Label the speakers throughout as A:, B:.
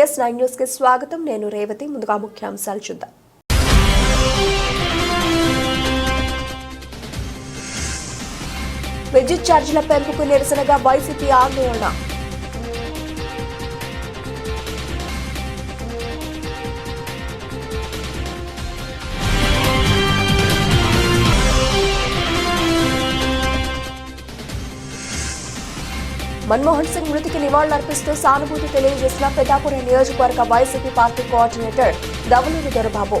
A: YS nine న్యూస్కి స్వాగతం. నేను రేవతి. ముందుగా ముఖ్యాంశాలు చూద్దాం. విద్యుత్ ఛార్జీల పెంపుకు నిరసనగా వైసీపీ ఆందోళన. మన్మోహన్ సింగ్ మృతికి నివాళులర్పిస్తూ సానుభూతి తెలియజేసిన పెద్దాపురం నియోజకవర్గ YCP party coordinator Davaluri Dorababu.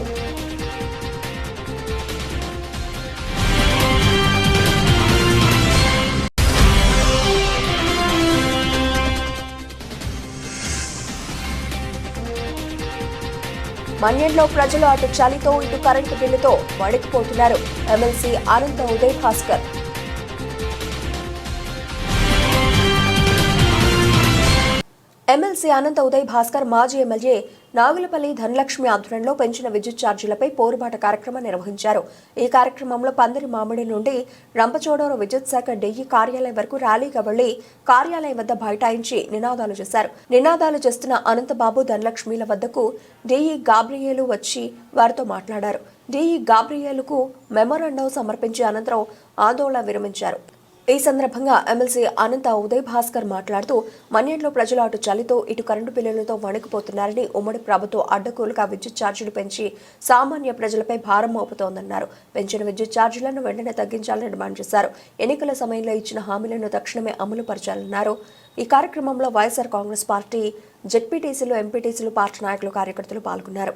A: మన్యంలో ప్రజలు అటు చలితో ఇటు కరెంటు బిల్లుతో వణికిపోతున్నారు. ఎమ్మెల్సీ అనంత ఉదయ్ భాస్కర్. ఎమ్మెల్సీ అనంత ఉదయ్ భాస్కర్ మాజీ ఎమ్మెల్యే నాగులపల్లి ధనలక్ష్మి ఆధ్వర్యంలో పెంచిన విద్యుత్ ఛార్జీలపై పోరుబాట కార్యక్రమం నిర్వహించారు. ఈ కార్యక్రమంలో పందిరి మామిడి నుండి రంపచోడవరం విద్యుత్ శాఖ డెయ్యి కార్యాలయం వరకు ర్యాలీగా వెళ్ళి కార్యాలయం వద్ద బైఠాయించి నినాదాలు చేశారు. నినాదాలు చేస్తున్న అనంతబాబు ధనలక్ష్మిల వద్దకు డెయ్యి గాబ్రియేలు వచ్చి వారితో మాట్లాడారు. డెయ్యి గాబ్రియేలుకు మెమోరాండం సమర్పించి అనంతరం ఆందోళన విరమించారు. ఈ సందర్భంగా ఎమ్మెల్సీ అనంత ఉదయ్ భాస్కర్ మాట్లాడుతూ మన్యంలో ప్రజలు అటు చలితో ఇటు కరెంటు బిల్లులతో వణికిపోతున్నారని ఉమ్మడి ప్రభుత్వం అడ్డకూలుగా విద్యుత్ ఛార్జీలు పెంచి సామాన్య ప్రజలపై భారం మోపుతోందన్నారు. పెంచిన విద్యుత్ ఛార్జీలను వెంటనే తగ్గించాలని డిమాండ్ చేశారు. ఎన్నికల సమయంలో ఇచ్చిన హామీలను తక్షణమే అమలు పరచాలన్నారు. ఈ కార్యక్రమంలో వైఎస్ఆర్ కాంగ్రెస్ పార్టీ జెడ్పీటీసీలు ఎంపీటీసీలు పార్టీ నాయకులు కార్యకర్తలు పాల్గొన్నారు.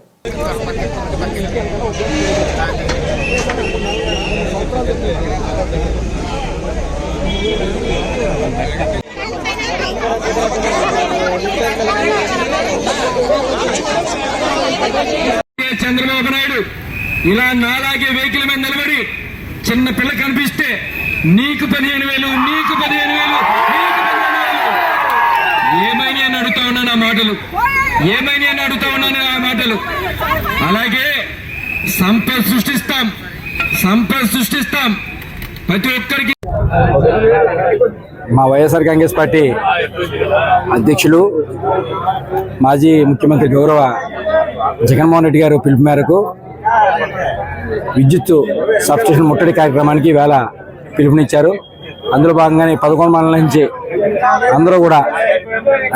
B: చంద్రబాబు నాయుడు ఇలా నాలాగే వెహికల్ మీద నిలబడి చిన్న పిల్ల కనిపిస్తే నీకు పదిహేను వేలు నీకు పదిహేను వేలు ఏమైనా అని అడుగుతా ఉన్నాను ఆ మాటలు. ఏమైనా అని అడుగుతా ఉన్నాను ఆ మాటలు. అలాగే సంపద సృష్టిస్తాం సంపద సృష్టిస్తాం. ప్రతి ఒక్కరికి
C: మా వైఎస్ఆర్ కాంగ్రెస్ పార్టీ అధ్యక్షులు మాజీ ముఖ్యమంత్రి గౌరవ జగన్మోహన్ రెడ్డి గారు పిలుపు మేరకు విద్యుత్ సబ్స్టేషన్ ముట్టడి కార్యక్రమానికి వేళ పిలుపునిచ్చారు. అందులో భాగంగానే పదకొండు మండలం నుంచి అందరూ కూడా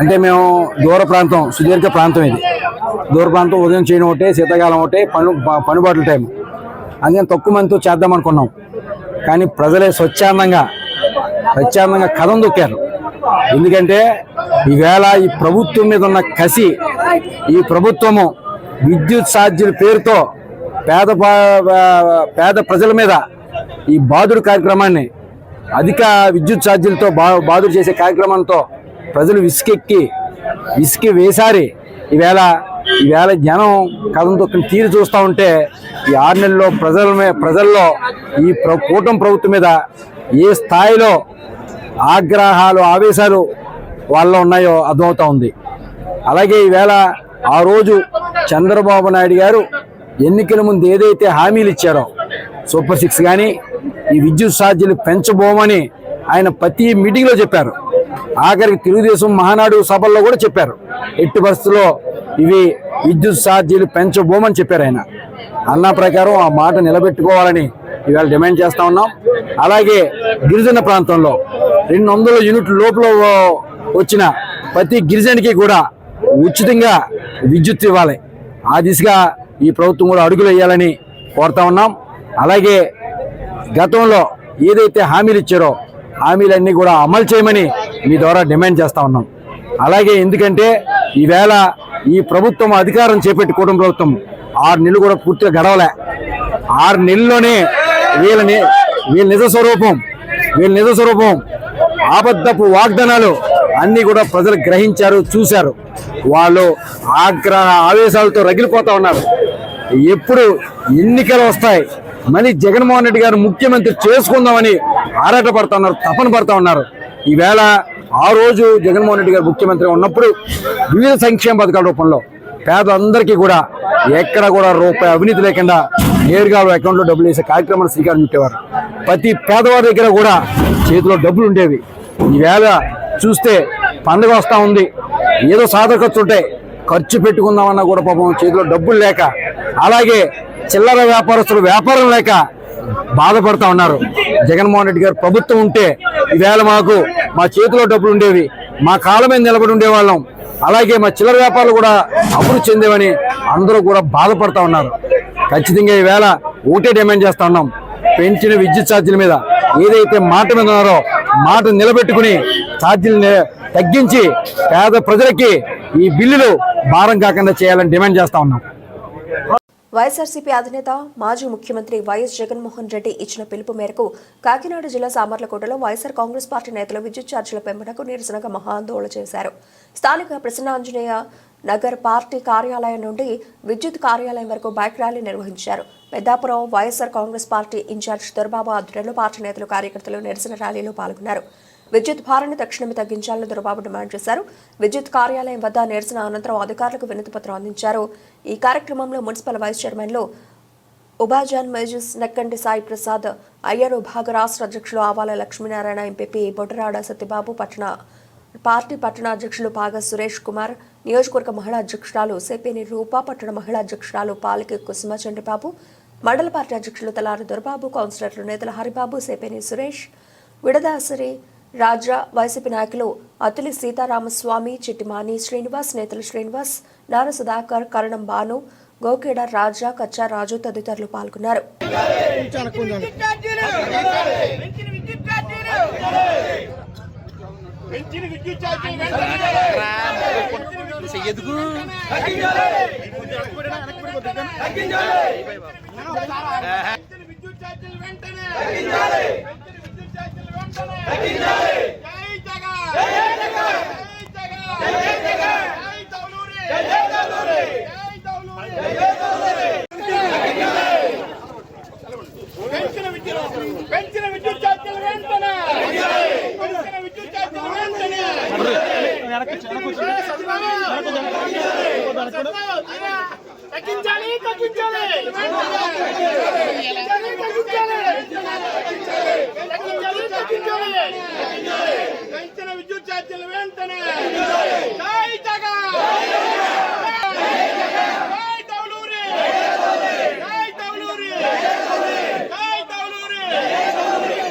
C: అంటే మేము దూర ప్రాంతం సుదీర్ఘ ప్రాంతం ఇది. దూర ప్రాంతం ఉదయం చేయడం ఒకటే శీతాకాలం ఒకటే పను పనుబాట్ల టైం అందుకని తక్కువ మందితో చేద్దాం అనుకున్నాం. కానీ ప్రజలే స్వచ్ఛందంగా స్వచ్ఛందంగా కథం దొక్కారు. ఎందుకంటే ఈవేళ ఈ ప్రభుత్వం మీద ఉన్న కసి ఈ ప్రభుత్వము విద్యుత్ ఛార్జీల పేరుతో పేద పా- పేద ప్రజల మీద ఈ బాదుడు కార్యక్రమాన్ని అధిక విద్యుత్ ఛార్జీలతో బా బాదుడు చేసే కార్యక్రమంతో ప్రజలు విసుకెక్కి విసుకి వేసారి ఈవేళ ఈవేళ జనం కథం తొక్కిన తీరు చూస్తూ ఉంటే ఈ ఆరు నెలల్లో ప్రజల ప్రజల్లో ఈ ప్ర కూటమి ప్రభుత్వం మీద ఏ స్థాయిలో ఆగ్రహాలు ఆవేశాలు వాళ్ళలో ఉన్నాయో అర్థమవుతా ఉంది. అలాగే ఈవేళ ఆ రోజు చంద్రబాబు నాయుడు గారు ఎన్నికల ముందు ఏదైతే హామీలు ఇచ్చారో సూపర్ సిక్స్ కానీ ఈ విద్యుత్ ఛార్జీలు పెంచబోమని ఆయన ప్రతి మీటింగ్లో చెప్పారు. ఆఖరికి తెలుగుదేశం మహానాడు సభల్లో కూడా చెప్పారు. ఎట్టి పరిస్థితుల్లో ఇవి విద్యుత్ ఛార్జీలు పెంచబోమని చెప్పారు ఆయన. అన్న ప్రకారం ఆ మాట నిలబెట్టుకోవాలని ఇవాళ డిమాండ్ చేస్తా ఉన్నాం. అలాగే గిరిజన ప్రాంతంలో రెండు వందల యూనిట్ల లోపల వచ్చిన ప్రతి గిరిజనికి కూడా ఉచితంగా విద్యుత్ ఇవ్వాలి. ఆ దిశగా ఈ ప్రభుత్వం కూడా అడుగులు వేయాలని కోరుతా ఉన్నాం. అలాగే గతంలో ఏదైతే హామీలు ఇచ్చారో హామీలన్నీ కూడా అమలు చేయమని మీ ద్వారా డిమాండ్ చేస్తా ఉన్నాం. అలాగే ఎందుకంటే ఈవేళ ఈ ప్రభుత్వం అధికారం చేపట్టి ప్రభుత్వం ఆరు నెలలు కూడా పూర్తిగా గడవలే. ఆరు నెలల్లోనే వీళ్ళని వీళ్ళ నిజ స్వరూపం వీళ్ళ నిజ స్వరూపం ఆబద్ధపు వాగ్దానాలు అన్నీ కూడా ప్రజలు గ్రహించారు చూశారు. వాళ్ళు ఆగ్రహ ఆవేశాలతో రగిలిపోతూ ఉన్నారు. ఎప్పుడు ఎన్నికలు వస్తాయి? మళ్ళీ జగన్మోహన్ రెడ్డి గారు ముఖ్యమంత్రి చేసుకుందామని ఆరాట పడతా ఉన్నారు తపన పడతా ఉన్నారు. ఈవేళ ఆ రోజు జగన్మోహన్ రెడ్డి గారు ముఖ్యమంత్రి ఉన్నప్పుడు వివిధ సంక్షేమ పథకాల రూపంలో పేదలందరికీ కూడా ఎక్కడ కూడా రూపాయి అవినీతి లేకుండా నేరుగా అకౌంట్లో డబ్బులు వేసే కార్యక్రమాన్ని శ్రీకారం చుట్టేవారు. ప్రతి పేదవారి దగ్గర కూడా చేతిలో డబ్బులు ఉండేవి. ఈవేళ చూస్తే పండుగ వస్తూ ఉంది. ఏదో సాధన ఖర్చు ఉంటే ఖర్చు పెట్టుకుందామన్నా కూడా పాపం చేతిలో డబ్బులు లేక అలాగే చిల్లర వ్యాపారస్తులు వ్యాపారం లేక బాధపడతా ఉన్నారు. జగన్మోహన్ రెడ్డి గారు ప్రభుత్వం ఉంటే ఈవేళ మాకు మా చేతిలో డబ్బులు ఉండేవి మా కాళ్ళ మీద నిలబడి ఉండేవాళ్ళం. అలాగే మా చిల్లర వ్యాపారాలు కూడా అభివృద్ధి చెందేవని అందరూ కూడా బాధపడతా ఉన్నారు. ఖచ్చితంగా ఈవేళ ఒకటే డిమాండ్ చేస్తా ఉన్నాం. పెంచిన విద్యుత్ ఛార్జీల మీద ఏదైతే మాట మీద ఉన్నారో మాట నిలబెట్టుకుని ఛార్జీలు తగ్గించి పేద ప్రజలకి ఈ బిల్లులు భారం కాకుండా చేయాలని డిమాండ్ చేస్తా ఉన్నాం.
A: వైఎస్ఆర్సీపీ అధినేత మాజీ ముఖ్యమంత్రి వైఎస్ జగన్మోహన్ రెడ్డి ఇచ్చిన పిలుపు మేరకు కాకినాడ జిల్లా సామర్లకోటలో వైఎస్ఆర్ కాంగ్రెస్ పార్టీ నేతలు విద్యుత్ ఛార్జీల పెంపునకు నిరసనగా మహాందోళన చేశారు. స్థానిక ప్రసన్నాంజనేయ నగర్ పార్టీ కార్యాలయం నుండి విద్యుత్ కార్యాలయం వరకు బైక్ ర్యాలీ నిర్వహించారు. Peddapuram YSR Congress party in charge Dorababu ఆధ్వర్యంలో పార్టీ నేతలు కార్యకర్తలు నిరసన ర్యాలీలో పాల్గొన్నారు. విద్యుత్ భారాన్ని తక్షణమే తగ్గించాలని దొరబాబు డిమాండ్ చేశారు. విద్యుత్ కార్యాలయం వద్ద నిరసన అనంతరం అధికారులకు వినతిపత్రం అందించారు. ఈ కార్యక్రమంలో మున్సిపల్ వైస్ చైర్మన్లు ఉబాజాన్ మేజస్ నక్కంటి సాయి ప్రసాద్ అయ్యర్ విభాగ రాష్ట్ర అధ్యక్షులు ఆవాల లక్ష్మీనారాయణ ఎంపీపీ బొటరాడ సత్యబాబు పట్టణ పార్టీ పట్టణ అధ్యక్షులు పాగ సురేష్ కుమార్ నియోజకవర్గ మహిళా అధ్యక్షురాలు సేపేని రూప పట్టణ మహిళా అధ్యక్షురాలు పాలకి కుసుమ చంద్రబాబు మండల పార్టీ అధ్యక్షులు తలారి దొరబాబు కౌన్సిలర్లు నేతల హరిబాబు సేపేని సురేష్ విడదాసరి రాజా వైసీపీ నాయకులు అతులి సీతారామస్వామి చిట్టిమాని శ్రీనివాస్ నేతలు శ్రీనివాస్ నార సుధాకర్ కరణం బాను గోకేడ రాజా కచ్చా రాజు తదితరులు పాల్గొన్నారు.
D: విద్యుత్ ఛార్జీలు వెంటనే! జై జగన్ జై జగన్ జై తౌలూరి జై తౌలూరి జై తౌలూరి పెంచిన విద్యుత్ పెంచిన విద్యుత్ ఛార్జీలు వెంటనే పెంచిన విద్యుత్ ఛార్జీలు వెంటనే తగ్గించాలి తగ్గించాలి తగ్గించాలి తగ్గించాలి తగ్గించాలి తగ్గించాలి పెంచిన విద్యుత్ ఛార్జీలు వెంటనే జై జగన్ జై తౌలూరి జై తౌలూరి జై తౌలూరి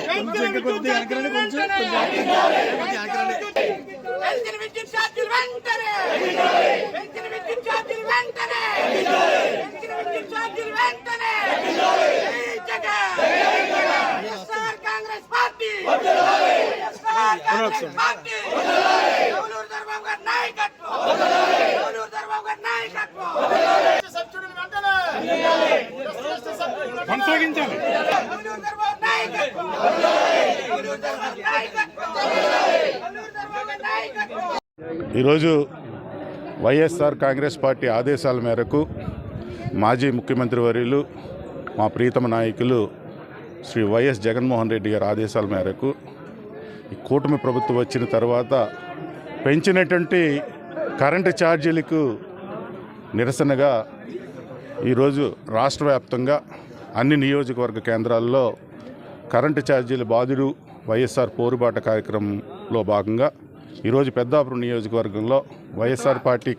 D: పెంచిన విద్యుత్ ఛార్జీలు వెంటనే పెంచిన విద్యుత్ ఛార్జీలు వెంటనే పెంచిన విద్యుత్ ఛార్జీలు వెంటనే పెంచిన విద్యుత్ ఛార్జీలు వెంటనే జై Jagan YSR Congress party YSR Congress party Evaluru Dharmam గారి నాయకత్వం ఎవలూరు ధర్మం గారి నాయకత్వం సబ్సిడీలు వెంటనే కొనసాగించాలి ఎవలూరు ధర్మం నాయకత్వం ఎవలూరు ధర్మం నాయకత్వం ఎవలూరు ధర్మం గారి నాయకత్వం
E: ఈరోజు వైఎస్ఆర్ కాంగ్రెస్ పార్టీ ఆదేశాల మేరకు మాజీ ముఖ్యమంత్రి వర్యులు మా ప్రీతమ నాయకులు శ్రీ వైఎస్ జగన్మోహన్ రెడ్డి గారి ఆదేశాల మేరకు ఈ కూటమి ప్రభుత్వం వచ్చిన తర్వాత పెంచినటువంటి కరెంటు ఛార్జీలకు నిరసనగా ఈరోజు రాష్ట్ర వ్యాప్తంగా అన్ని నియోజకవర్గ కేంద్రాల్లో కరెంటు ఛార్జీల బాధుడు వైఎస్ఆర్ పోరుబాట కార్యక్రమంలో భాగంగా ఈరోజు పెద్దాపురం నియోజకవర్గంలో వైఎస్ఆర్ పార్టీ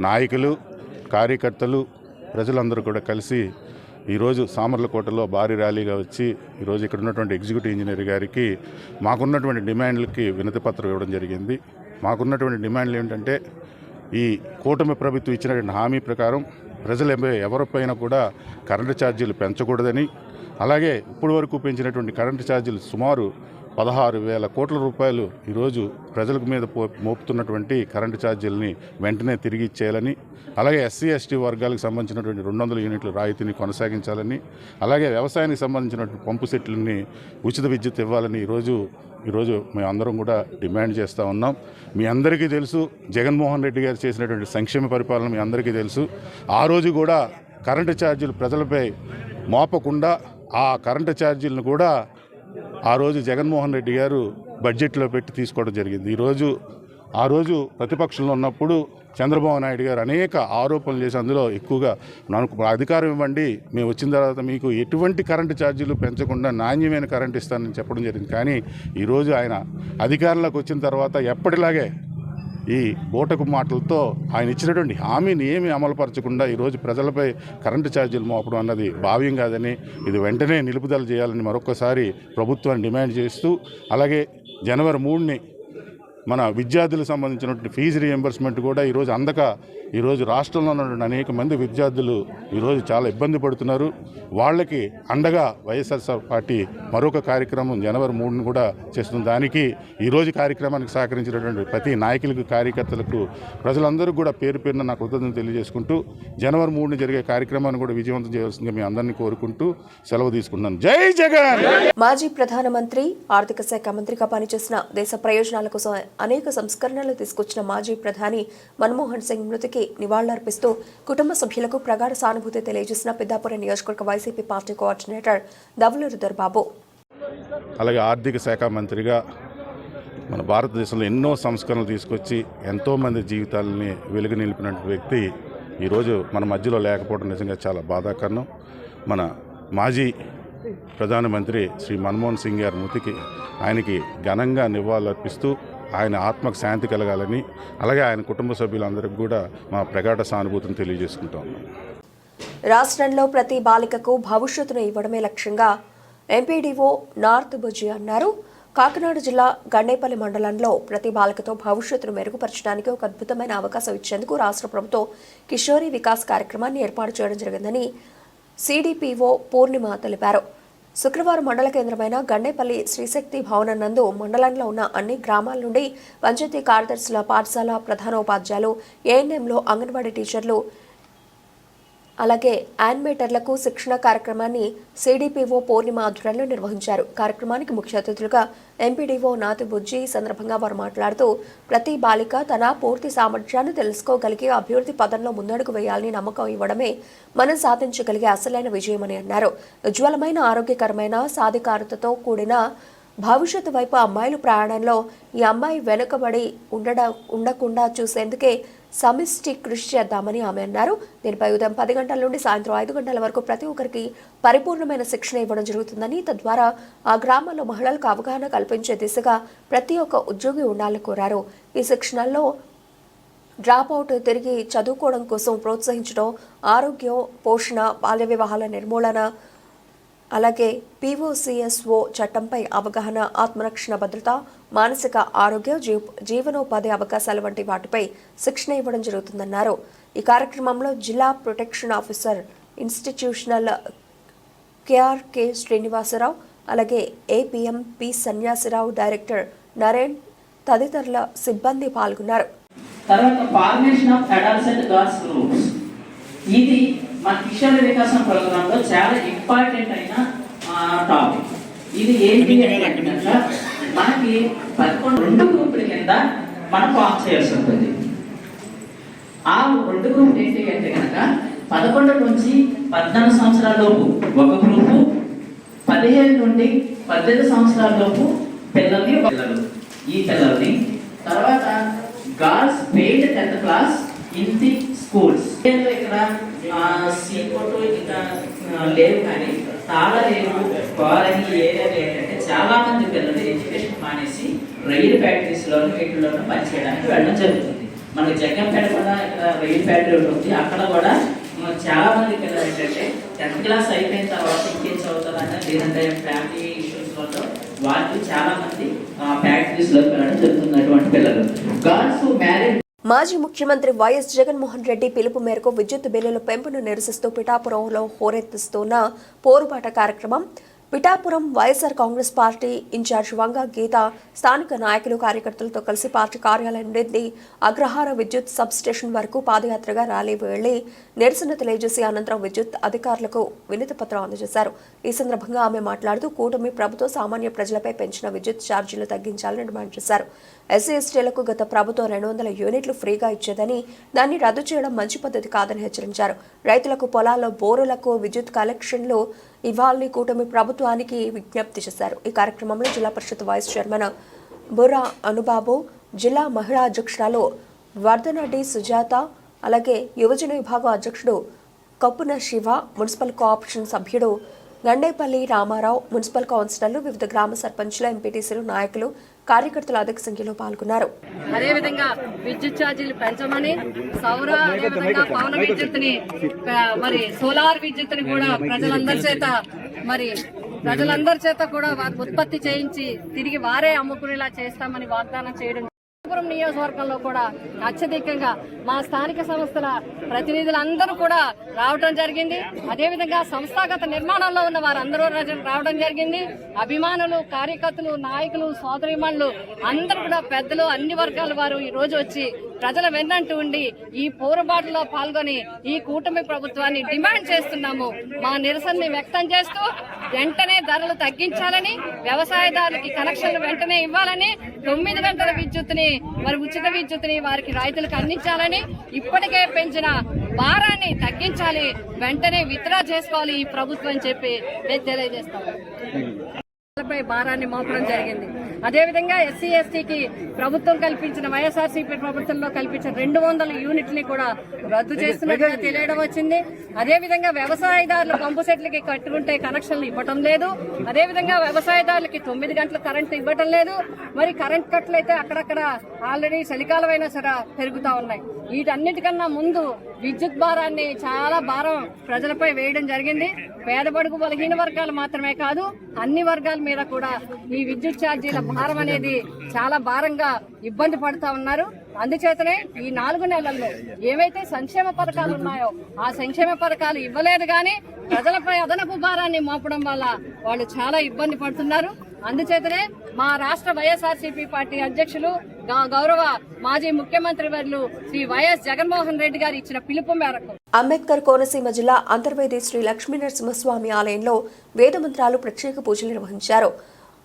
E: నాయకులు కార్యకర్తలు ప్రజలందరూ కూడా కలిసి ఈరోజు సామర్లకోటలో భారీ ర్యాలీగా వచ్చి ఈరోజు ఇక్కడ ఉన్నటువంటి ఎగ్జిక్యూటివ్ ఇంజనీర్ గారికి మాకున్నటువంటి డిమాండ్లకి వినతి పత్రం ఇవ్వడం జరిగింది. మాకున్నటువంటి డిమాండ్లు ఏంటంటే ఈ కూటమి ప్రభుత్వం ఇచ్చినటువంటి హామీ ప్రకారం ప్రజలు ఎవరిపైన కూడా కరెంటు ఛార్జీలు పెంచకూడదని అలాగే ఇప్పటి వరకు పెంచినటువంటి కరెంటు ఛార్జీలు సుమారు పదహారు వేల కోట్ల రూపాయలు ఈరోజు ప్రజల మీద మోపుతున్నటువంటి కరెంటు ఛార్జీలని వెంటనే తిరిగి ఇచ్చేయాలని అలాగే ఎస్సీ ఎస్టీ వర్గాలకు సంబంధించినటువంటి రెండు వందల యూనిట్ల రాయితీని కొనసాగించాలని అలాగే వ్యవసాయానికి సంబంధించినటువంటి పంపు సెట్లని ఉచిత విద్యుత్ ఇవ్వాలని ఈరోజు ఈరోజు మేము అందరం కూడా డిమాండ్ చేస్తూ ఉన్నాం. మీ అందరికీ తెలుసు జగన్మోహన్ రెడ్డి గారు చేసినటువంటి సంక్షేమ పరిపాలన మీ అందరికీ తెలుసు. ఆ రోజు కూడా కరెంటు ఛార్జీలు ప్రజలపై మోపకుండా ఆ కరెంటు ఛార్జీలను కూడా ఆ రోజు జగన్మోహన్ రెడ్డి గారు బడ్జెట్లో పెట్టి తీసుకోవడం జరిగింది. ఈరోజు ఆ రోజు ప్రతిపక్షంలో ఉన్నప్పుడు చంద్రబాబు నాయుడు గారు అనేక ఆరోపణలు చేసి అందులో ఎక్కువగా నాకు అధికారం ఇవ్వండి మేము వచ్చిన తర్వాత మీకు ఎటువంటి కరెంటు ఛార్జీలు పెంచకుండా నాణ్యమైన కరెంట్ ఇస్తానని చెప్పడం జరిగింది. కానీ ఈరోజు ఆయన అధికారంలోకి వచ్చిన తర్వాత ఎప్పటిలాగే ఈ ఓటకు మాటలతో ఆయన ఇచ్చినటువంటి హామీని ఏమి అమలుపరచకుండా ఈరోజు ప్రజలపై కరెంటు ఛార్జీలు మోపడం అన్నది భావ్యం కాదని ఇది వెంటనే నిలుపుదల చేయాలని మరొకసారి ప్రభుత్వాన్ని డిమాండ్ చేస్తూ అలాగే జనవరి మూడుని మన విద్యార్థులకు సంబంధించినటువంటి ఫీజు రియంబర్స్మెంట్ కూడా ఈరోజు అందక ఈరోజు రాష్ట్రంలో ఉన్నటువంటి అనేక మంది విద్యార్థులు ఈరోజు చాలా ఇబ్బంది పడుతున్నారు. వాళ్ళకి అండగా వైఎస్ఆర్ పార్టీ మరొక కార్యక్రమం జనవరి మూడును కూడా చేస్తుంది. దానికి ఈరోజు కార్యక్రమానికి సహకరించినటువంటి ప్రతి నాయకులకు కార్యకర్తలకు ప్రజలందరూ కూడా పేరు పేరున నా కృతజ్ఞతలు తెలియజేసుకుంటూ జనవరి మూడున జరిగే కార్యక్రమాన్ని కూడా విజయవంతం చేయాల్సిందిగా మీ అందరినీ కోరుకుంటూ సెలవు తీసుకుంటున్నాను. జై జగన్!
A: మాజీ ప్రధానమంత్రి ఆర్థిక శాఖ మంత్రిగా పనిచేసిన దేశ ప్రయోజనాల కోసం అనేక సంస్కరణలు తీసుకొచ్చిన మాజీ ప్రధాని మన్మోహన్ సింగ్ మృతికి నివాళులర్పిస్తూ కుటుంబ సభ్యులకు ప్రగాఢ సానుభూతి తెలియజేసిన పెద్దాపురం నియోజకవర్గ YCP party coordinator Davuluru Dorababu
E: అలాగే ఆర్థిక శాఖ మంత్రిగా మన భారతదేశంలో ఎన్నో సంస్కరణలు తీసుకొచ్చి ఎంతోమంది జీవితాలని వెలుగు నిలిపినటువంటి వ్యక్తి ఈరోజు మన మధ్యలో లేకపోవడం నిజంగా చాలా బాధాకరణం. మన మాజీ ప్రధానమంత్రి శ్రీ మన్మోహన్ సింగ్ గారి మృతికి ఆయనకి ఘనంగా నివాళులర్పిస్తూ ఆయన ఆత్మకు శాంతి కలగాలని అలాగే ఆయన కుటుంబ సభ్యులందరికీ కూడా మా ప్రగాఢ సానుభూతిని తెలియజేసుకుంటా ఉన్నాం.
A: రాష్ట్రంలో ప్రతి బాలికకు భవిష్యత్తును ఇవ్వడమే లక్ష్యంగా ఎంపీడీఓ నార్త్ బుజ్జి అన్నారు. కాకినాడ జిల్లా గండేపల్లి మండలంలో ప్రతి బాలికతో భవిష్యత్తును మెరుగుపరచడానికి ఒక అద్భుతమైన అవకాశం ఇచ్చేందుకు రాష్ట్ర ప్రభుత్వం కిషోరి వికాస్ కార్యక్రమాన్ని ఏర్పాటు చేయడం జరిగిందని సిడిపిఓ పూర్ణిమ తెలిపారు. శుక్రవారం మండల కేంద్రమైన గండేపల్లి శ్రీశక్తి భవనం నందు మండలంలో ఉన్న అన్ని గ్రామాల నుండి పంచాయతీ కార్యదర్శుల పాఠశాల ప్రధానోపాధ్యాయులు ఏఎన్ఎంలో అంగన్వాడీ టీచర్లు అలాగే యానిమేటర్లకు శిక్షణ కార్యక్రమాన్ని సిడిపిఓ పూర్ణిమ ఆధ్వర్యంలో నిర్వహించారు. కార్యక్రమానికి ముఖ్య అతిథులుగా ఎంపీడీఓ నాతి బుజ్జి సందర్భంగా వారు మాట్లాడుతూ ప్రతి బాలిక తన పూర్తి సామర్థ్యాన్ని తెలుసుకోగలిగి అభివృద్ధి పదంలో ముందడుగు వేయాలని నమ్మకం ఇవ్వడమే మనం సాధించగలిగే అసలైన విజయమని అన్నారు. ఉజ్వలమైన ఆరోగ్యకరమైన సాధికారతతో కూడిన భవిష్యత్తు వైపు అమ్మాయిలు ప్రయాణంలో ఈ అమ్మాయి వెనుకబడి ఉండడం ఉండకుండా చూసేందుకే సమిష్టి కృషి చేద్దామని ఆమె అన్నారు. దీనిపై ఉదయం పది గంటల నుండి సాయంత్రం ఐదు గంటల వరకు ప్రతి ఒక్కరికి పరిపూర్ణమైన శిక్షణ ఇవ్వడం జరుగుతుందని తద్వారా ఆ గ్రామాల్లో మహిళలకు అవగాహన కల్పించే దిశగా ప్రతి ఒక్క ఉద్యోగి ఉండాలని కోరారు. ఈ శిక్షణల్లో డ్రాప్ అవుట్ తిరిగి చదువుకోవడం కోసం ప్రోత్సహించడం ఆరోగ్యం పోషణ బాల్య వివాహాల నిర్మూలన అలాగే పీఓసీఎస్ఓ చట్టంపై అవగాహన ఆత్మరక్షణ భద్రత మానసిక ఆరోగ్య జీవ జీవనోపాధి అవకాశాల వంటి వాటిపై శిక్షణ ఇవ్వడం జరుగుతుందన్నారు. ఈ కార్యక్రమంలో జిల్లా protection officer institutional KR K Srinivasarao అలాగే APM P Sanyasirao director Naren తదితరుల సిబ్బంది పాల్గొన్నారు.
F: తర్వాత formation of adolescent girls groups. ఇది మన కిషోర వికాసం ప్రోగ్రాంలో చాలా ఇంపార్టెంట్ అయిన టాపిక్. ఇది ఏంటి అంటే మనకి పదకొండు రెండు గ్రూపుల కింద మనం ఫామ్ చేయాల్సి ఉంటుంది. ఆ రెండు గ్రూపులు ఏంటి అంటే కనుక పదకొండు నుంచి పద్నాలుగు సంవత్సరాల లోపు ఒక గ్రూపు పదిహేను నుండి పద్దెనిమిది సంవత్సరాల లోపు పిల్లల్ని పిల్లలు. ఈ పిల్లల్ని. తర్వాత girls paid tenth class in the schools. ఇక్కడ సీ ఫోటో ఇంకా లేవు కానీ తాళ లేవు కాలనీ ఏరియా ఏంటంటే చాలా మంది పిల్లలు ఎడ్యుకేషన్ మానేసి రైలు ఫ్యాక్టరీస్ వీటిలోనూ పనిచేయడానికి వెళ్ళడం జరుగుతుంది. మనకి జగ్గంపేట కూడా ఇక్కడ రైలు ఫ్యాక్టరీ ఉంటుంది అక్కడ కూడా చాలా మంది పిల్లలు ఏంటంటే టెన్త్ క్లాస్ అయిపోయిన తర్వాత ఇంకేం చదువుతారని లేదంటే ఫ్యామిలీ ఇష్యూస్ వల్ల వాళ్ళు చాలా మంది ఫ్యాక్టరీస్లో వెళ్ళడం జరుగుతుంది అటువంటి పిల్లలు. గర్ల్స్ మ్యారేజ్
A: మాజీ ముఖ్యమంత్రి వైఎస్ జగన్మోహన్ రెడ్డి పిలుపు మేరకు విద్యుత్ బిల్లుల పెంపును నిరసిస్తూ పిఠాపురంలో హోరెత్తిస్తున్న పోరుబాట కార్యక్రమం Pithapuram YSR Congress party in charge Vanga Geetha స్థానిక నాయకులు కార్యకర్తలతో కలిసి పార్టీ కార్యాలయం నుండి అగ్రహార విద్యుత్ సబ్ స్టేషన్ వరకు పాదయాత్రగా ర్యాలీ వెళ్ళి నిరసన తెలియజేసి అనంతరం విద్యుత్ అధికారులకు వినతి పత్రం అందజేశారు. ఈ సందర్భంగా ఆమె మాట్లాడుతూ కూటమి ప్రభుత్వం సామాన్య ప్రజలపై పెంచిన విద్యుత్ ఛార్జీలు తగ్గించాలని డిమాండ్ చేశారు. ఎస్సీ ఎస్టీలకు గత ప్రభుత్వం రెండు వందల యూనిట్లు ఫ్రీగా ఇచ్చేదని దాన్ని రద్దు చేయడం మంచి పద్ధతి కాదని హెచ్చరించారు. రైతులకు పొలాల్లో బోరులకు విద్యుత్ కలెక్షన్లు ఇవ్వాలని కూటమి ప్రభుత్వానికి విజ్ఞప్తి చేశారు. ఈ కార్యక్రమంలో జిల్లా పరిషత్ వైస్ చైర్మన్ బుర్రా అనుబాబు జిల్లా మహిళా అధ్యక్షురాలు వర్ధనడ్డి సుజాత అలాగే యువజన విభాగం అధ్యక్షుడు కప్పున శివ మున్సిపల్ కోఆపరేషన్ సభ్యుడు గండేపల్లి రామారావు మున్సిపల్ కౌన్సిలర్లు వివిధ గ్రామ సర్పంచ్ల ఎంపీటీసీలు నాయకులు కార్యకర్తలు అధిక సంఖ్యలో పాల్గొన్నారు.
G: అదేవిధంగా విద్యుత్ ఛార్జీలు పెంచమని సౌర అదేవిధంగా పవన విద్యుత్ని మరి సోలార్ విద్యుత్ని కూడా ప్రజలందరి చేత మరి ప్రజలందరి చేత కూడా ఉత్పత్తి చేయించి తిరిగి వారే అమ్ముకునేలా చేస్తామని వాగ్దానం చేయడం అనంతపురం నియోజకవర్గంలో కూడా అత్యధికంగా మా స్థానిక సంస్థల ప్రతినిధులందరూ కూడా రావడం జరిగింది. అదేవిధంగా సంస్థాగత నిర్మాణంలో ఉన్న వారందరూ రావడం జరిగింది. అభిమానులు కార్యకర్తలు నాయకులు సోదరిమణులు అందరూ కూడా పెద్దలు అన్ని వర్గాల వారు ఈ రోజు వచ్చి ప్రజల వెన్నంటూ ఉండి ఈ పోరుబాటులో పాల్గొని ఈ కూటమి ప్రభుత్వాన్ని డిమాండ్ చేస్తున్నాము. మా నిరసనని వ్యక్తం చేస్తూ వెంటనే ధరలు తగ్గించాలని వ్యవసాయదారులకి కనెక్షన్లు వెంటనే ఇవ్వాలని తొమ్మిది గంటల విద్యుత్తుని మరి ఉచిత విద్యుత్ని వారికి రైతులకు అందించాలని ఇప్పటికే పెంచిన భారాన్ని తగ్గించాలి వెంటనే విత్డ్రా చేసుకోవాలి ఈ ప్రభుత్వం చెప్పి నేను తెలియజేస్తాను. పై భారాన్ని మోపడం జరిగింది. అదేవిధంగా ఎస్సీ ఎస్టీకి ప్రభుత్వం కల్పించిన వైఎస్ఆర్సీపీ ప్రభుత్వంలో కల్పించిన రెండు వందల యూనిట్ని కూడా రద్దు చేస్తున్నట్టుగా తెలియడం వచ్చింది. అదేవిధంగా వ్యవసాయదారులు పంపు సెట్లకి కట్టుకుంటే కనెక్షన్లు ఇవ్వటం లేదు. అదేవిధంగా వ్యవసాయదారులకి తొమ్మిది గంటల కరెంట్ ఇవ్వటం లేదు. మరి కరెంట్ కట్లు అయితే అక్కడక్కడ ఆల్రెడీ చలికాలం అయినా సరే పెరుగుతా ఉన్నాయి. వీటన్నిటికన్నా ముందు విద్యుత్ భారాన్ని చాలా భారం ప్రజలపై వేయడం జరిగింది. పేదబడుగు బలహీన వర్గాలు మాత్రమే కాదు అన్ని వర్గాల మీద కూడా ఈ విద్యుత్ ఛార్జీల భారం అనేది చాలా భారంగా ఇబ్బంది పడుతూ ఉన్నారు. అందుచేతనే ఈ నాలుగు నెలల్లో ఏవైతే సంక్షేమ పథకాలు ఉన్నాయో ఆ సంక్షేమ పథకాలు ఇవ్వలేదు కానీ ప్రజలపై అదనపు భారాన్ని మోపడం వల్ల వాళ్ళు చాలా ఇబ్బంది పడుతున్నారు. అందుచేతనే మా రాష్ట్ర వైఎస్ఆర్సీపీ పార్టీ అధ్యక్షులు గౌరవ మాజీ ముఖ్యమంత్రి వర్లు శ్రీ వైఎస్ జగన్మోహన్ రెడ్డి గారు ఇచ్చిన పిలుపు మేరకు
A: అంబేద్కర్ కోనసీమ జిల్లా అంతర్వేది శ్రీ లక్ష్మీ నరసింహస్వామి ఆలయంలో వేదమంత్రాలు ప్రత్యేక పూజలు నిర్వహించారు.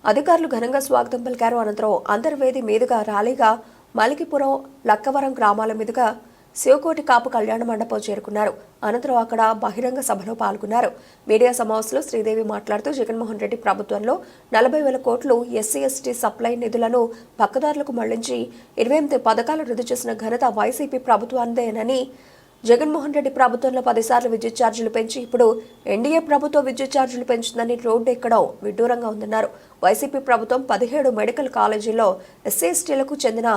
A: అధికారులు ఘనంగా స్వాగతం పలికారు. అనంతరం అంతర్వేది మీదుగా ర్యాలీగా మలికిపురం లక్కవరం గ్రామాల మీదుగా శివకోటి కాపు కళ్యాణ మండపం చేరుకున్నారు. అనంతరం అక్కడ బహిరంగ సభలో పాల్గొన్నారు. మీడియా సమావేశంలో శ్రీదేవి మాట్లాడుతూ జగన్మోహన్ రెడ్డి ప్రభుత్వంలో నలభై వేల కోట్లు ఎస్సీ ఎస్టీ సప్లై నిధులను పక్కదారులకు మళ్ళించి ఇరవై ఎనిమిది పథకాలు రద్దు చేసిన ఘనత వైసీపీ ప్రభుత్వానిదేనని జగన్మోహన్ రెడ్డి ప్రభుత్వంలో పదిసార్లు విద్యుత్ ఛార్జీలు పెంచి ఇప్పుడు ఎన్డీఏ ప్రభుత్వం విద్యుత్ ఛార్జీలు పెంచుతుందని రోడ్డు ఎక్కడం విడ్డూరంగా ఉందన్నారు. వైసీపీ ప్రభుత్వం పదిహేడు మెడికల్ కాలేజీల్లో ఎస్సీ ఎస్టీలకు చెందిన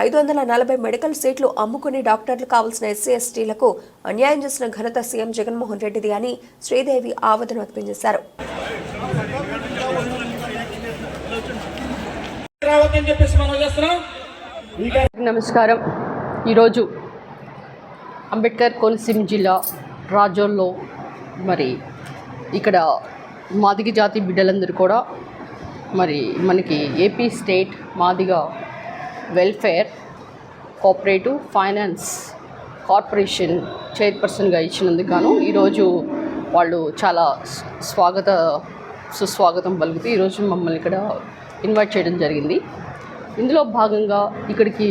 A: ఐదు వందల నలభై మెడికల్ సీట్లు అమ్ముకుని డాక్టర్లు కావాల్సిన ఎస్సీ ఎస్టీలకు అన్యాయం చేసిన ఘనత సీఎం జగన్మోహన్ రెడ్డిది అని శ్రీదేవి ఆవేదన వ్యక్తం చేశారు.
H: నమస్కారం. ఈరోజు అంబేద్కర్ కోనసీమ జిల్లా రాజోల్లో మరి ఇక్కడ మాదిగ జాతి బిడ్డలందరూ కూడా మరి మనకి AP state Madiga welfare cooperative finance corporation చైర్పర్సన్గా ఇచ్చినందుకు గాను ఈరోజు వాళ్ళు చాలా స్వాగత సుస్వాగతం పలుకుతూ ఈరోజు మమ్మల్ని ఇక్కడ ఇన్వైట్ చేయడం జరిగింది. ఇందులో భాగంగా ఇక్కడికి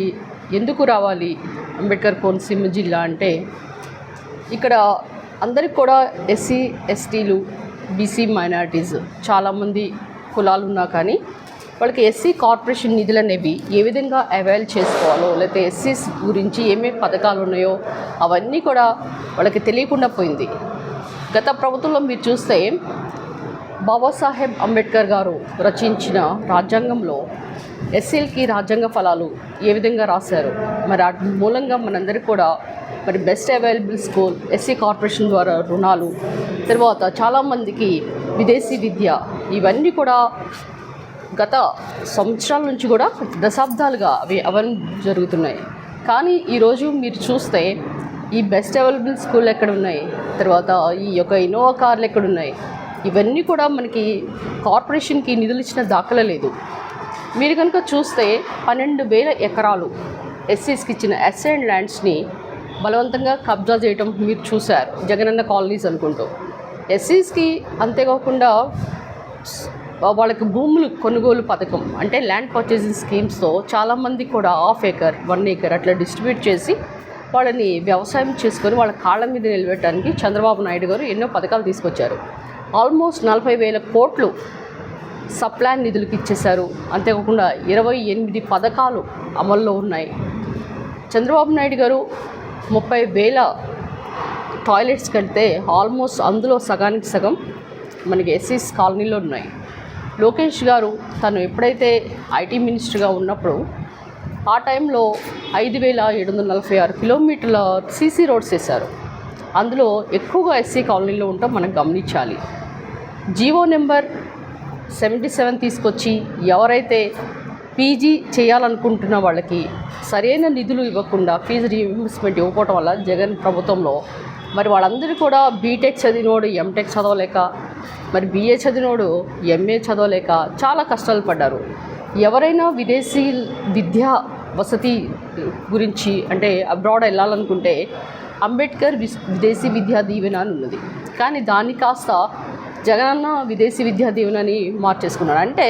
H: ఎందుకు రావాలి అంబేద్కర్ కోనసీమ జిల్లా అంటే ఇక్కడ అందరికి కూడా ఎస్సీ ఎస్టీలు బీసీ మైనారిటీస్ చాలామంది కులాలు ఉన్నా కానీ వాళ్ళకి ఎస్సీ కార్పొరేషన్ నిధులు అనేవి ఏ విధంగా అవైల్ చేసుకోవాలో లేకపోతే ఎస్సీస్ గురించి ఏమేమి పథకాలు ఉన్నాయో అవన్నీ కూడా వాళ్ళకి తెలియకుండా పోయింది. గత ప్రభుత్వంలో మీరు చూస్తే బాబాసాహెబ్ అంబేద్కర్ గారు రచించిన రాజ్యాంగంలో ఎస్సీలకి రాజ్యాంగ ఫలాలు ఏ విధంగా రాశారు? మరి వాటి మూలంగా మనందరికీ కూడా మరి best available school SC corporation ద్వారా రుణాలు తర్వాత చాలామందికి విదేశీ విద్య ఇవన్నీ కూడా గత సంవత్సరాల నుంచి కూడా దశాబ్దాలుగా అవి అవన్నీ జరుగుతున్నాయి. కానీ ఈరోజు మీరు చూస్తే ఈ బెస్ట్ అవైలబుల్ స్కూల్ ఎక్కడ ఉన్నాయి తర్వాత ఈ యొక్క ఇన్నోవా కార్లు ఎక్కడ ఉన్నాయి ఇవన్నీ కూడా మనకి కార్పొరేషన్కి నిధులు ఇచ్చిన దాఖలా లేదు. మీరు కనుక చూస్తే పన్నెండు వేల ఎకరాలు ఎస్సీస్కి ఇచ్చిన ఎస్ అండ్ ల్యాండ్స్ని బలవంతంగా కబ్జా చేయటం మీరు చూశారు. జగనన్న కాలనీస్ అనుకుంటూ. ఎస్సీస్కి అంతేకాకుండా వాళ్ళకి భూములు కొనుగోలు పథకం అంటే ల్యాండ్ పర్చేసింగ్ స్కీమ్స్తో చాలామంది కూడా హాఫ్ ఏకర్ వన్ ఏకర్ అట్లా డిస్ట్రిబ్యూట్ చేసి వాళ్ళని వ్యవసాయం చేసుకొని వాళ్ళ కాళ్ళ మీద నిలబెట్టడానికి చంద్రబాబు నాయుడు గారు ఎన్నో పథకాలు తీసుకొచ్చారు. ఆల్మోస్ట్ నలభై వేల కోట్లు సప్లాన్ నిధులకు ఇచ్చేశారు. అంతేకాకుండా ఇరవై ఎనిమిది పథకాలు అమల్లో ఉన్నాయి. చంద్రబాబు నాయుడు గారు ముప్పై వేల టాయిలెట్స్ కడితే ఆల్మోస్ట్ అందులో సగానికి సగం మనకి ఎస్సీస్ కాలనీలో ఉన్నాయి. లోకేష్ గారు తను ఎప్పుడైతే ఐటీ మినిస్టర్గా ఉన్నప్పుడు ఆ టైంలో ఐదు వేల ఏడు వందల నలభై ఆరు కిలోమీటర్ల సీసీ రోడ్స్ వేశారు. అందులో ఎక్కువగా ఎస్సీ కాలనీలో ఉంటాం మనం గమనించాలి. జీవో నెంబర్ సెవెంటీ సెవెన్ తీసుకొచ్చి ఎవరైతే పీజీ చేయాలనుకుంటున్న వాళ్ళకి సరైన నిధులు ఇవ్వకుండా ఫీజు రీఇంబర్స్మెంట్ ఇవ్వకపోవడం వల్ల జగన్ ప్రభుత్వంలో మరి వాళ్ళందరూ కూడా బీటెక్ చదివినోడు ఎంటెక్ చదవలేక మరి బీఏ చదివినోడు ఎంఏ చదవలేక చాలా కష్టాలు పడ్డారు. ఎవరైనా విదేశీ విద్యా వసతి గురించి అంటే అబ్రాడ్ వెళ్ళాలనుకుంటే అంబేద్కర్ విస్ విదేశీ విద్యా దీవెన అని ఉన్నది. కానీ దాన్ని కాస్త జగనన్న విదేశీ విద్యా దీవెనని మార్చేసుకున్నాడు. అంటే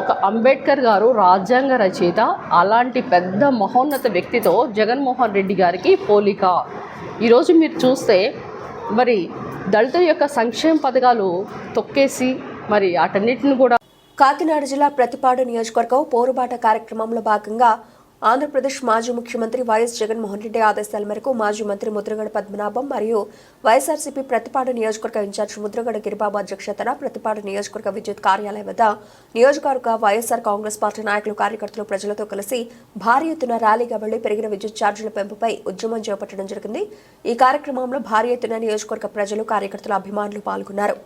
H: ఒక అంబేద్కర్ గారు రాజ్యాంగ రచయిత అలాంటి పెద్ద మహోన్నత వ్యక్తితో జగన్మోహన్ రెడ్డి గారికి పోలిక. ఈరోజు మీరు చూస్తే మరి దళితుల యొక్క సంక్షేమ పథకాలు తొక్కేసి మరి అటన్నిటిని కూడా
A: కాకినాడ జిల్లా ప్రతిపాడు నియోజకవర్గం పోరుబాట కార్యక్రమంలో భాగంగా ఆంధ్రప్రదేశ్ మాజీ ముఖ్యమంత్రి వైఎస్ జగన్మోహన్ రెడ్డి ఆదేశాల మేరకు మాజీ మంత్రి ముద్రగడ పద్మనాభం మరియు వైఎస్ఆర్సీపీ ప్రతిపాడు నియోజకవర్గ ఇన్ఛార్జ్ ముద్రగడ గిరిబాబు అధ్యక్షతన ప్రతిపాడు నియోజకవర్గ విద్యుత్ కార్యాలయం వద్ద నియోజకవర్గ వైఎస్ఆర్ కాంగ్రెస్ పార్టీ నాయకులు కార్యకర్తలు ప్రజలతో కలిసి భారీ ఎత్తున ర్యాలీగా వెళ్ళి పెరిగిన విద్యుత్ ఛార్జీల పెంపుపై ఉద్యమం చేపట్టడం జరిగింది. ఈ కార్యక్రమంలో భారీ ఎత్తున నియోజకవర్గ ప్రజలు కార్యకర్తల అభిమానులు పాల్గొన్నారు.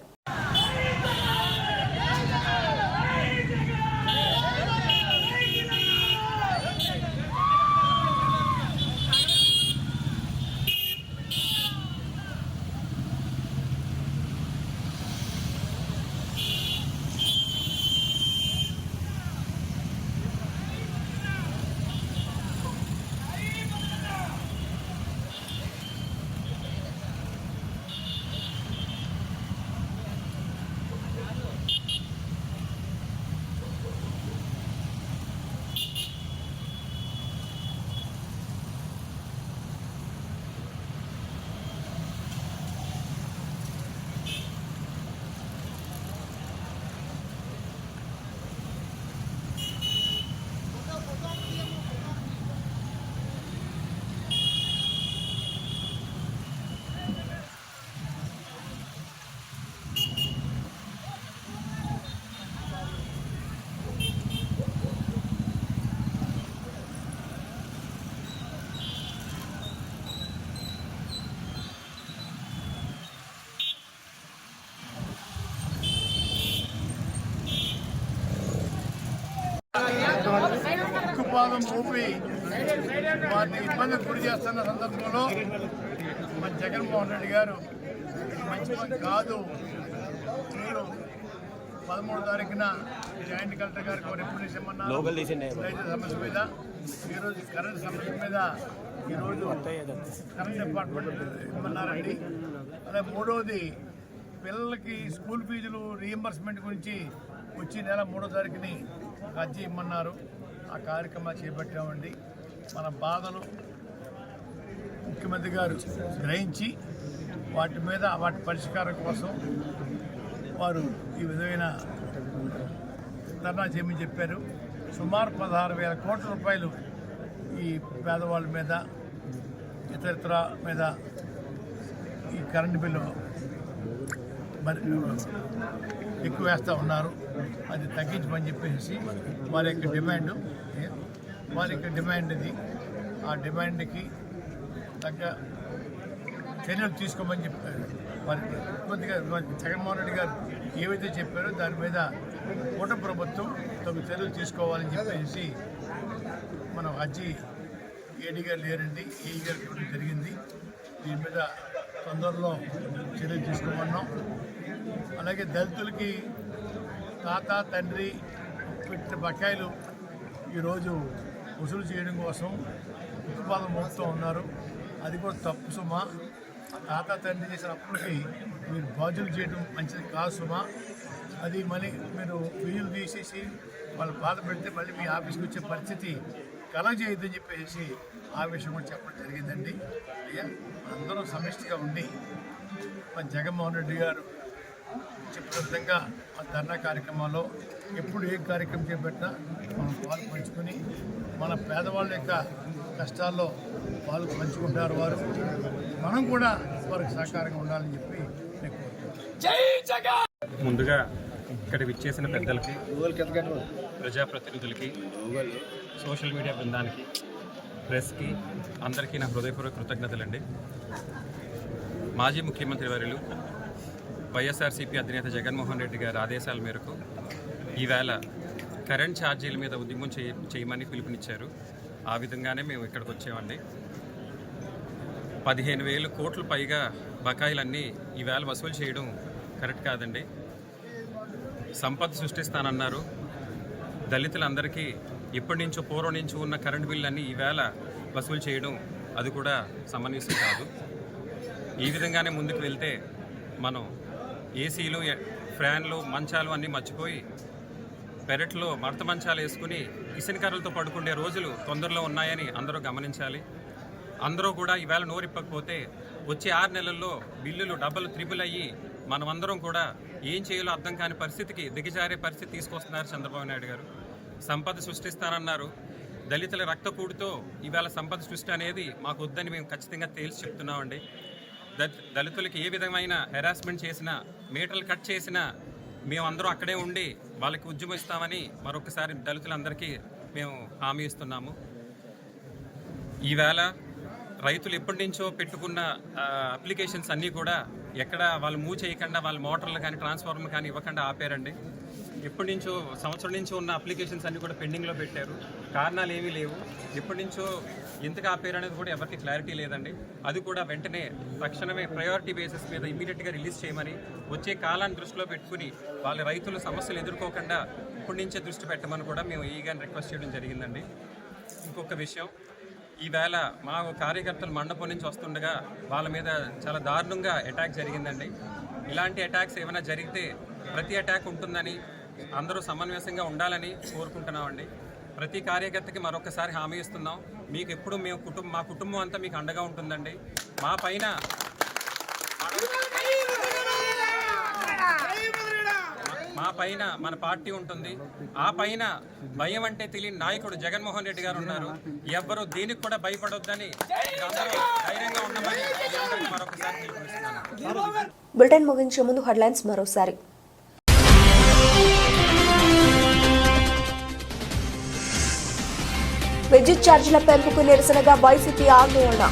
D: ఉక్కుపాదం ఊపి వారిని ఇబ్బందికి గురి చేస్తున్న సందర్భంలో మన జగన్మోహన్ రెడ్డి గారు మంచి పని కాదు. మీరు పదమూడు తారీఖున జాయింట్ కలెక్టర్ గారికి ఒక రిప్రజెంటేషన్ ఇమ్మన్నారు రైతు సమస్య మీద ఈరోజు కరెంట్ సమస్య మీద ఈరోజు కరెంట్ డిపార్ట్మెంట్ ఇమ్మన్నారండి అలాగే మూడవది పిల్లలకి స్కూల్ ఫీజులు రీఎంబర్స్మెంట్ గురించి వచ్చే నెల మూడో తారీఖుని అర్జీ ఇమ్మన్నారు. ఆ కార్యక్రమాలు చేపట్టామండి. మన బాధలు ముఖ్యమంత్రి గారు గ్రహించి వాటి మీద వాటి పరిష్కారం కోసం వారు ఈ విధమైన ధర్నా చేయమని చెప్పారు. సుమారు పదహారు వేల కోట్ల రూపాయలు ఈ పేదవాళ్ళ మీద ఇతరితర మీద ఈ కరెంటు బిల్లు మరి ఎక్కువ వేస్తూ ఉన్నారు. అది తగ్గించమని చెప్పేసి వారి యొక్క డిమాండ్. వారి యొక్క డిమాండ్ ఇది. ఆ డిమాండ్కి తగ్గ చర్యలు తీసుకోమని చెప్పారు మరి కొద్దిగా జగన్మోహన్ రెడ్డి గారు ఏవైతే చెప్పారో దాని మీద కూట ప్రభుత్వం తగు చర్యలు తీసుకోవాలని చెప్పేసి మనం అజ్జీ ఏడీ గారు లేరండి. ఏఈ గారు జరిగింది. దీని మీద తొందరలో చర్యలు తీసుకోమన్నాం. అలాగే దళితులకి తాత తండ్రి పెట్టిన బకాయిలు ఈరోజు వసూలు చేయడం కోసం ఉత్పాదం మోపుతూ ఉన్నారు. అది కూడా తప్పు సుమా. తాత తండ్రి చేసిన అప్పులకి మీరు బాధ్యులు చేయడం మంచిది కాదు సుమా. అది మళ్ళీ మీరు ఫీజులు తీసేసి వాళ్ళు బాధ పెడితే మళ్ళీ మీ ఆఫీస్కి వచ్చే పరిస్థితి కలగజేయద్దని చెప్పేసి ఆ విషయం కూడా చెప్పడం జరిగిందండి. అయ్యా అందరూ సమిష్టిగా ఉండి మన జగన్మోహన్ రెడ్డి గారు చెప్పిన విధంగా ఆ ధర్నా కార్యక్రమాల్లో ఎప్పుడు ఏ కార్యక్రమం చేపట్టినా మనం పాలు పంచుకొని మన పేదవాళ్ళ యొక్క కష్టాల్లో పాలు పంచుకుంటారు వారు. మనం కూడా వారికి సహకారంగా ఉండాలని చెప్పి
I: ముందుగా ఇక్కడ విచ్చేసిన పెద్దలకి ప్రజాప్రతినిధులకి సోషల్ మీడియా బృందానికి ప్రెస్కి అందరికీ నా హృదయపూర్వక కృతజ్ఞతలండి. మాజీ ముఖ్యమంత్రి వర్యులు వైఎస్ఆర్సీపీ అధినేత జగన్మోహన్ రెడ్డి గారి ఆదేశాల మేరకు ఈవేళ కరెంట్ ఛార్జీల మీద ఉద్యమం చేయ చేయమని పిలుపునిచ్చారు. ఆ విధంగానే మేము ఇక్కడికి వచ్చామండి. పదిహేను వేలు కోట్లు పైగా బకాయిలన్నీ ఈవేళ వసూలు చేయడం కరెక్ట్ కాదండి. సంపద సృష్టిస్తానన్నారు. దళితులందరికీ ఇప్పటి నుంచో పూర్వం నుంచి ఉన్న కరెంటు బిల్లు ఈవేళ వసూలు చేయడం అది కూడా సమన్వయం కాదు. ఈ విధంగానే ముందుకు వెళ్తే మనం ఏసీలు ఫ్యాన్లు మంచాలు అన్నీ మర్చిపోయి పెరట్లో మడత మంచాలు వేసుకుని కిచెన్ కర్రలతో పడుకునే రోజులు తొందరలో ఉన్నాయని అందరూ గమనించాలి. అందరూ కూడా ఈవేళ నోరిప్పకపోతే వచ్చే ఆరు నెలల్లో బిల్లులు డబ్బులు త్రిబుల్ అయ్యి మనమందరం కూడా ఏం చేయాలో అర్థం కాని పరిస్థితికి దిగజారే పరిస్థితి తీసుకొస్తున్నారు చంద్రబాబు నాయుడు గారు. సంపద సృష్టిస్తానన్నారు. దళితుల రక్తకూడితో ఈవేళ సంపద సృష్టి అనేది మాకు వద్దని మేము ఖచ్చితంగా తేల్చి చెప్తున్నామండి. దళితులకి ఏ విధమైన హెరాస్మెంట్ చేసినా మీటర్లు కట్ చేసినా మేమందరం అక్కడే ఉండి వాళ్ళకి ఉద్యమం ఇస్తామని మరొకసారి దళితులందరికీ మేము హామీ ఇస్తున్నాము. ఈవేళ రైతులు ఎప్పటి నుంచో పెట్టుకున్న అప్లికేషన్స్ అన్నీ కూడా ఎక్కడ వాళ్ళు మూవ్ చేయకుండా వాళ్ళ మోటార్లు కానీ ట్రాన్స్ఫార్మర్ కానీ ఇవ్వకుండా ఆపారండి. ఎప్పటి నుంచో సంవత్సరం నుంచి ఉన్న అప్లికేషన్స్ అన్నీ కూడా పెండింగ్లో పెట్టారు. కారణాలు ఏమీ లేవు. ఎప్పటి నుంచో ఎందుకు ఆపేరు అనేది కూడా ఎవరికి క్లారిటీ లేదండి. అది కూడా వెంటనే తక్షణమే ప్రయారిటీ బేసిస్ మీద ఇమీడియట్గా రిలీజ్ చేయమని వచ్చే కాలాన్ని దృష్టిలో పెట్టుకుని వాళ్ళ రైతులు సమస్యలు ఎదుర్కోకుండా ఇప్పటి నుంచే దృష్టి పెట్టమని కూడా మేము ఈగా రిక్వెస్ట్ చేయడం జరిగిందండి. ఇంకొక విషయం ఈవేళ మా కార్యకర్తలు మండపం నుంచి వస్తుండగా వాళ్ళ మీద చాలా దారుణంగా అటాక్ జరిగిందండి. ఇలాంటి అటాక్స్ ఏమైనా జరిగితే ప్రతి అటాక్ ఉంటుందని అందరూ సమన్వయంగా ఉండాలని కోరుకుంటున్నామండి. ప్రతి కార్యకర్తకి మరొకసారి హామీ ఇస్తున్నాం. మీకు ఎప్పుడు మేము కుటుంబం మా కుటుంబం అంతా మీకు అండగా ఉంటుందండి. మా పైన మా పైన మన పార్టీ ఉంటుంది. ఆ పైన భయం అంటే తెలియని నాయకుడు జగన్మోహన్ రెడ్డి గారు ఉన్నారు. ఎవ్వరూ దీనికి కూడా భయపడొద్దని మీరందరూ ధైర్యంగా ఉండమని మరొకసారి
A: బులెటిన్ ముగించే ముందు హెడ్లైన్స్ మరోసారి. విద్యుత్ ఛార్జీల పెంపుకు నిరసనగా వైసీపీ ఆందోళన.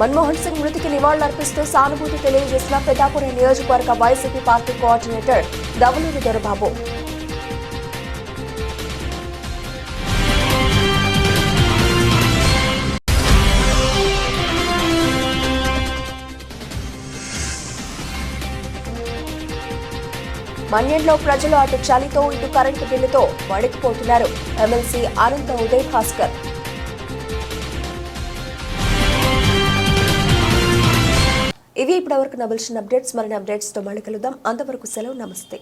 A: మన్మోహన్ సింగ్ మృతికి నివాళులర్పిస్తూ సానుభూతి తెలియజేసిన పెద్దాపురి నియోజకవర్గ YCP party coordinator Davaluri Dorababu. మన్యంలో ప్రజలు అటు చలితో ఇటు కరెంటు బిల్లుతో వణికిపోతున్నారు. ఎమ్మెల్సీ అనంత ఉదయ్ భాస్కర్. ఇవి ఇప్పటివరకు నవలసిన అప్డేట్స్. మరిన్ని అప్డేట్స్తో మళ్ళీ కలుద్దాం. అంతవరకు సెలవు. నమస్తే.